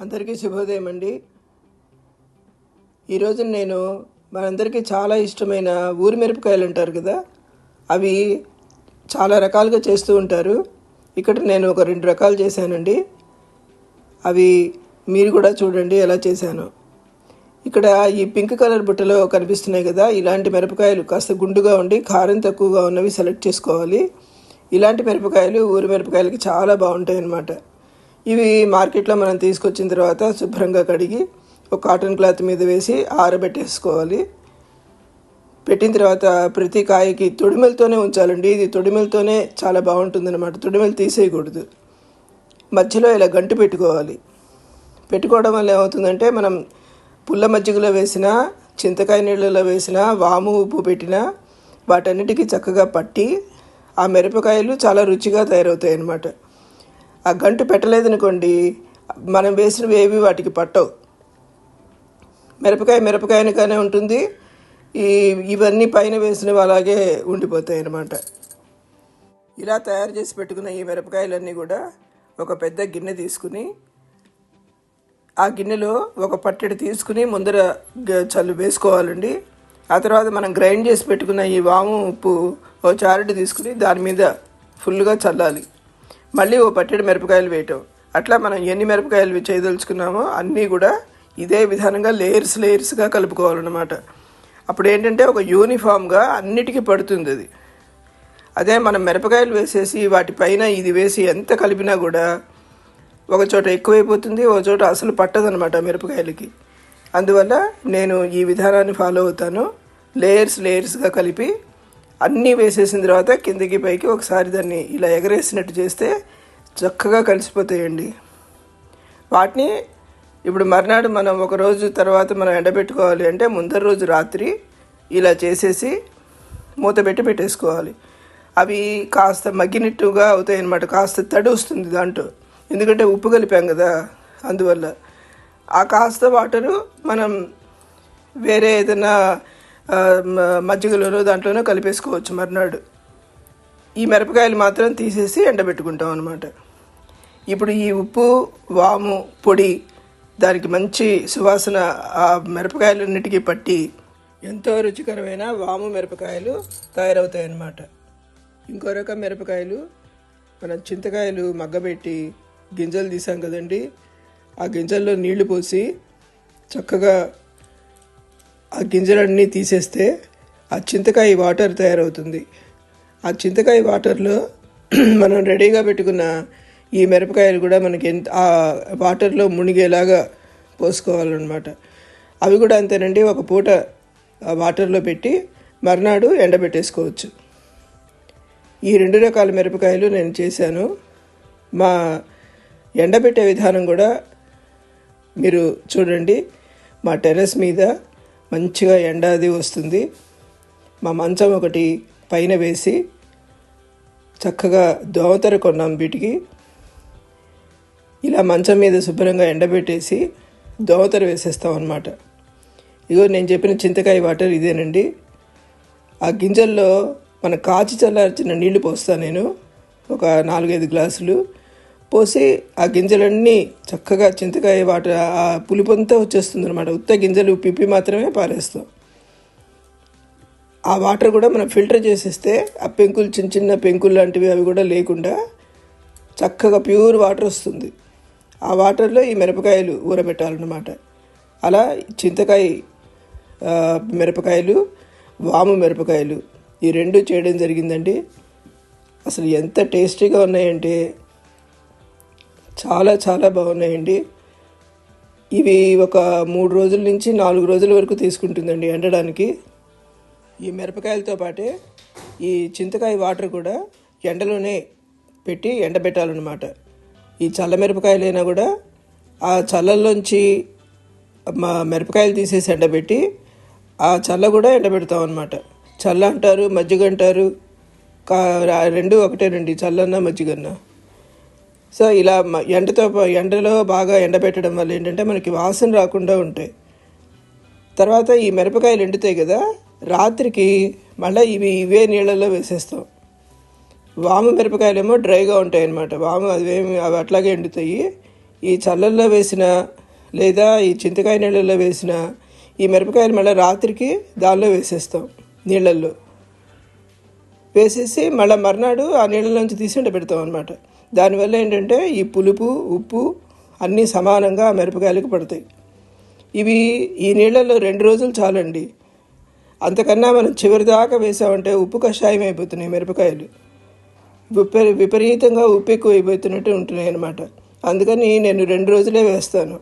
అందరికీ శుభోదయం అండి. ఈరోజు నేను మనందరికీ చాలా ఇష్టమైన ఊరి మిరపకాయలు అంటారు కదా అవి చాలా రకాలుగా చేస్తూ ఉంటారు. ఇక్కడ నేను ఒక రెండు రకాలు చేశానండి. అవి మీరు కూడా చూడండి ఎలా చేశాను. ఇక్కడ ఈ పింక్ కలర్ బుట్టలో కనిపిస్తున్నాయి కదా ఇలాంటి మిరపకాయలు కాస్త గుండుగా ఉండి కారం తక్కువగా ఉన్నవి సెలెక్ట్ చేసుకోవాలి. ఇలాంటి మిరపకాయలు ఊరి మిరపకాయలకి చాలా బాగుంటాయి అన్నమాట ఇవి మార్కెట్లో మనం తీసుకొచ్చిన తర్వాత శుభ్రంగా కడిగి ఒక కాటన్ క్లాత్ మీద వేసి ఆరబెట్టేసుకోవాలి. పెట్టిన తర్వాత ప్రతి కాయకి తొడిమెలతోనే ఉంచాలండి. ఇది తొడిమెలతోనే చాలా బాగుంటుందన్నమాట. తొడిమెలు తీసేయకూడదు. మధ్యలో ఇలా గంటు పెట్టుకోవాలి. పెట్టుకోవడం వల్ల ఏమవుతుందంటే మనం పుల్ల మజ్జిగలో వేసిన చింతకాయ నీళ్ళలో వేసిన వాము ఉప్పు పెట్టిన వాటన్నిటికీ చక్కగా పట్టి ఆ మిరపకాయలు చాలా రుచిగా తయారవుతాయి అన్నమాట ఆ గంటు పెట్టలేదనుకోండి మనం వేసినవి ఏవి వాటికి పట్టవు. మిరపకాయ మిరపకాయనిగానే ఉంటుంది. ఈ ఇవన్నీ పైన వేసినవి అలాగే ఉండిపోతాయి అన్నమాట ఇలా తయారు చేసి పెట్టుకున్న ఈ మిరపకాయలన్నీ కూడా ఒక పెద్ద గిన్నె తీసుకుని ఆ గిన్నెలో ఒక పట్టెడు తీసుకుని ముందర చల్లు వేసుకోవాలండి. ఆ తర్వాత మనం గ్రైండ్ చేసి పెట్టుకున్న ఈ వాము ఉప్పు ఓ చారెడు తీసుకుని దాని మీద ఫుల్గా చల్లాలి. మళ్ళీ ఓ పట్టెడు మిరపకాయలు వేయటం. అట్లా మనం ఎన్ని మిరపకాయలు చేయదలుచుకున్నామో అన్నీ కూడా ఇదే విధానంగా లేయర్స్ లేయర్స్గా కలుపుకోవాలన్నమాట. అప్పుడు ఏంటంటే ఒక యూనిఫామ్గా అన్నిటికీ పడుతుంది అది. అదే మనం మిరపకాయలు వేసేసి వాటిపైన ఇది వేసి ఎంత కలిపినా కూడా ఒక చోట ఎక్కువైపోతుంది ఒక చోట అసలు పట్టదనమాట మిరపకాయలకి. అందువల్ల నేను ఈ విధానాన్ని ఫాలో అవుతాను. లేయర్స్ లేయర్స్గా కలిపి అన్నీ వేసేసిన తర్వాత కిందకి పైకి ఒకసారి దాన్ని ఇలా ఎగరేసినట్టు చేస్తే చక్కగా కలిసిపోతాయండి. వాటిని ఇప్పుడు మర్నాడు మనం ఒక రోజు తర్వాత మనం ఎండబెట్టుకోవాలి అంటే ముందర రోజు రాత్రి ఇలా చేసేసి మూత పెట్టి పెట్టేసుకోవాలి. అవి కాస్త మగ్గినట్టుగా అవుతాయి అన్నమాట కాస్త తడి వస్తుంది దాంట్లో. ఎందుకంటే ఉప్పు కలిపాం కదా అందువల్ల. ఆ కాస్త వాటరు మనం వేరే ఏదైనా మజ్జిగలోనో దాంట్లోనో కలిపేసుకోవచ్చు మర్నాడు. ఈ మిరపకాయలు మాత్రం తీసేసి ఎండబెట్టుకుంటాం అనమాట ఇప్పుడు ఈ ఉప్పు వాము పొడి దానికి మంచి సువాసన ఆ మిరపకాయలన్నిటికీ పట్టి ఎంతో రుచికరమైన వాము మిరపకాయలు తయారవుతాయి అన్నమాట ఇంకో రకం మిరపకాయలు మనం చింతకాయలు మగ్గబెట్టి గింజలు తీసాం కదండి ఆ గింజల్లో నీళ్ళు పోసి చక్కగా ఆ గింజలన్నీ తీసేస్తే ఆ చింతకాయ వాటర్ తయారవుతుంది. ఆ చింతకాయ వాటర్లో మనం రెడీగా పెట్టుకున్న ఈ మిరపకాయలు కూడా మనకి ఎంత ఆ వాటర్లో మునిగేలాగా పోసుకోవాలన్నమాట. అవి కూడా అంతేనండి ఒక పూట వాటర్లో పెట్టి మర్నాడు ఎండబెట్టేసుకోవచ్చు. ఈ రెండు రకాల మిరపకాయలు నేను చేశాను. మా ఎండబెట్టే విధానం కూడా మీరు చూడండి. మా టెర్రస్ మీద మంచిగా ఎండ అది వస్తుంది. మా మంచం ఒకటి పైన వేసి చక్కగా దోమతెర కొన్నాం వీటికి. ఇలా మంచం మీద శుభ్రంగా ఎండబెట్టేసి దోమతెర వేసేస్తాం అనమాట ఇగో నేను చెప్పిన చింతకాయ వాటర్ ఇదేనండి. ఆ గింజల్లో మన కాచి చల్లార్చిన నీళ్ళు పోస్తాను నేను. ఒక నాలుగైదు గ్లాసులు. పోసి ఆ గింజలన్నీ చక్కగా చింతకాయ వాటర్ ఆ పులుపంతా వచ్చేస్తుంది అనమాట ఉత్త గింజలు పిప్పి మాత్రమే పారేస్తాం. ఆ వాటర్ కూడా మనం ఫిల్టర్ చేసేస్తే ఆ పెంకులు చిన్న చిన్న పెంకులు లాంటివి అవి కూడా లేకుండా చక్కగా ప్యూర్ వాటర్ వస్తుంది. ఆ వాటర్లో ఈ మిరపకాయలు ఊరబెట్టాలన్నమాట. అలా చింతకాయ మిరపకాయలు వాము మిరపకాయలు ఈ రెండు చేయడం జరిగిందండి. అసలు ఎంత టేస్టీగా ఉన్నాయంటే చాలా చాలా బాగున్నాయండి. ఇవి ఒక మూడు రోజుల నుంచి నాలుగు రోజుల వరకు తీసుకుంటుందండి ఎండడానికి. ఈ మిరపకాయలతో పాటే ఈ చింతకాయ వాటర్ కూడా ఎండలోనే పెట్టి ఎండబెట్టాలన్నమాట. ఈ చల్ల మిరపకాయలైనా కూడా ఆ చల్లల్లోంచి మా మిరపకాయలు తీసేసి ఎండబెట్టి ఆ చల్ల కూడా ఎండబెడతాం అనమాట చల్ల అంటారు మజ్జిగ అంటారు. కా రెండు ఒకటేనండి చల్లన్న మజ్జిగన్నా. సో ఇలా ఎండతో పా- ఎండలో బాగా ఎండబెట్టడం వల్ల ఏంటంటే మనకి వాసన రాకుండా ఉంటాయి. తర్వాత ఈ మిరపకాయలు ఎండుతాయి కదా రాత్రికి మళ్ళీ ఇవి ఇవే నీళ్ళల్లో వేసేస్తాం. వాము మిరపకాయలేమో డ్రైగా ఉంటాయి అన్నమాట వాము అవేమి అవి అట్లాగే ఎండుతాయి. ఈ చల్లల్లో వేసిన లేదా ఈ చింతకాయ నీళ్ళల్లో వేసిన ఈ మిరపకాయలు మళ్ళీ రాత్రికి దానిలో వేసేస్తాం నీళ్ళల్లో. వేసేసి మళ్ళీ మర్నాడు ఆ నీళ్ళలోంచి తీసి ఎండబెడతాం అనమాట దానివల్ల ఏంటంటే ఈ పులుపు ఉప్పు అన్నీ సమానంగా ఆ మిరపకాయలకు పడతాయి. ఇవి ఈ నీళ్ళల్లో రెండు రోజులు చాలండి. అంతకన్నా మనం చివరి దాకా వేసామంటే ఉప్పు కషాయం అయిపోతున్నాయి మిరపకాయలు. విపరీ విపరీతంగా ఉప్పు ఎక్కువ అయిపోతున్నట్టు ఉంటున్నాయి అన్నమాట. అందుకని నేను రెండు రోజులే వేస్తాను.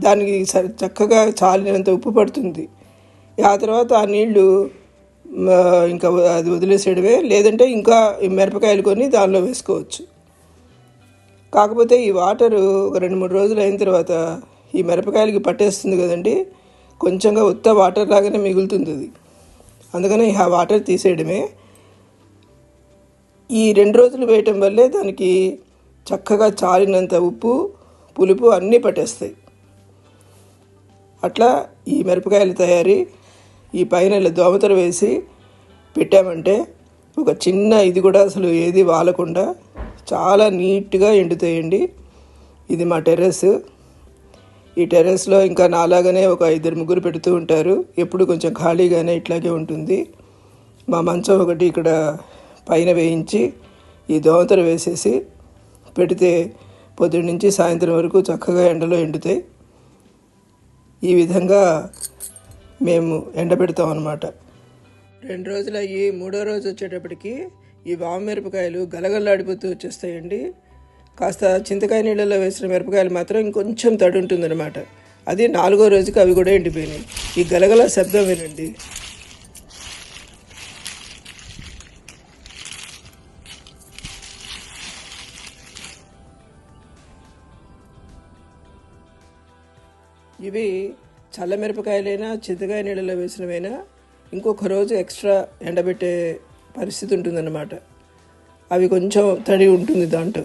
దానికి స- చక్కగా చాలినంత ఉప్పు పడుతుంది. ఆ తర్వాత ఆ నీళ్ళు ఇంకా అది వదిలేసేయడమే లేదంటే ఇంకా మిరపకాయలు కొని దానిలో వేసుకోవచ్చు. కాకపోతే ఈ వాటరు ఒక రెండు మూడు రోజులు అయిన తర్వాత ఈ మిరపకాయలకి పట్టేస్తుంది కదండి. కొంచెంగా ఉత్త వాటర్ లాగానే మిగులుతుంది అది. అందుకని ఆ వాటర్ తీసేయడమే. ఈ రెండు రోజులు వేయటం వల్లే దానికి చక్కగా చాలినంత ఉప్పు పులుపు అన్నీ పట్టేస్తాయి. అట్లా ఈ మిరపకాయల తయారీ ఈ పైన ఇలా దోమతలు వేసి పెట్టామంటే ఒక చిన్న ఇది కూడా అసలు ఏది వాలకుండా చాలా నీట్గా ఎండుతాయండి. ఇది మా టెర్రస్. ఈ టెర్రస్లో ఇంకా నాలాగానే ఒక ఇద్దరు ముగ్గురు పెడుతూ ఉంటారు. ఎప్పుడు కొంచెం ఖాళీగానే ఇట్లాగే ఉంటుంది. మా మంచం ఒకటి ఇక్కడ పైన వేయించి ఈ దోమతలు వేసేసి పెడితే పొద్దున్న నుంచి సాయంత్రం వరకు చక్కగా ఎండలో ఎండుతాయి. ఈ విధంగా మేము ఎండబెడతాం అన్నమాట. రెండు రోజులు అయ్యి మూడో రోజు వచ్చేటప్పటికి ఈ వాము మిరపకాయలు గలగల్లాడిపోతూ వచ్చేస్తాయండి. కాస్త చింతకాయ నీళ్ళలో వేసిన మిరపకాయలు మాత్రం ఇంకొంచెం తడి ఉంటుందన్నమాట. అది నాలుగో రోజుకి అవి కూడా ఎండిపోయినాయి. ఈ గలగల శబ్దం వినండి. ఇవి చల్ల మిరపకాయలైనా చింతకాయ నీళ్ళలో వేసినవైనా ఇంకొక రోజు ఎక్స్ట్రా ఎండబెట్టే పరిస్థితి ఉంటుందన్నమాట. అవి కొంచెం తడి ఉంటుంది దాంట్లో.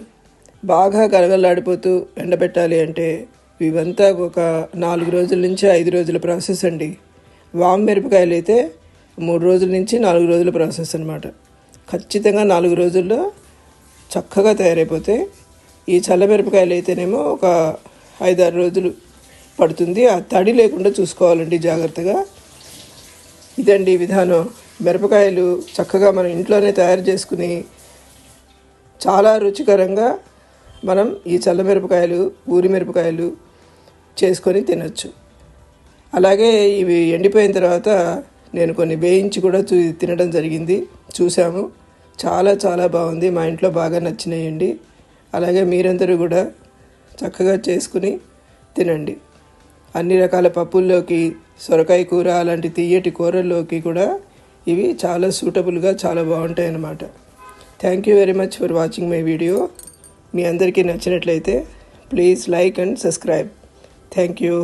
బాగా గలగలాడిపోతూ ఎండబెట్టాలి అంటే ఇవంతా ఒక నాలుగు రోజుల నుంచి ఐదు రోజుల ప్రాసెస్ అండి. వామ్ మిరపకాయలు అయితే మూడు రోజుల నుంచి నాలుగు రోజుల ప్రాసెస్ అనమాట ఖచ్చితంగా నాలుగు రోజుల్లో చక్కగా తయారైపోతే ఈ చల్ల మిరపకాయలు అయితేనేమో ఒక ఐదారు రోజులు పడుతుంది. ఆ తడి లేకుండా చూసుకోవాలండి జాగ్రత్తగా. ఇదండి విధానం. మిరపకాయలు చక్కగా మనం ఇంట్లోనే తయారు చేసుకుని చాలా రుచికరంగా మనం ఈ చల్ల మిరపకాయలు ఊరి మిరపకాయలు చేసుకొని తినచ్చు. అలాగే ఇవి ఎండిపోయిన తర్వాత నేను కొన్ని వేయించి కూడా చూ తినడం జరిగింది. చూసాము చాలా చాలా బాగుంది. మా ఇంట్లో బాగా నచ్చినాయండి. అలాగే మీరందరూ కూడా చక్కగా చేసుకుని తినండి. అన్ని రకాల పప్పుల్లోకి సొరకాయ కూర అలాంటి తీయటి కూరల్లోకి కూడా ఇవి చాలా సూటబుల్గా చాలా బాగుంటాయి అన్నమాట thank you very much for watching my video మీ అందరికీ నచ్చినట్లయితే please like and subscribe thank you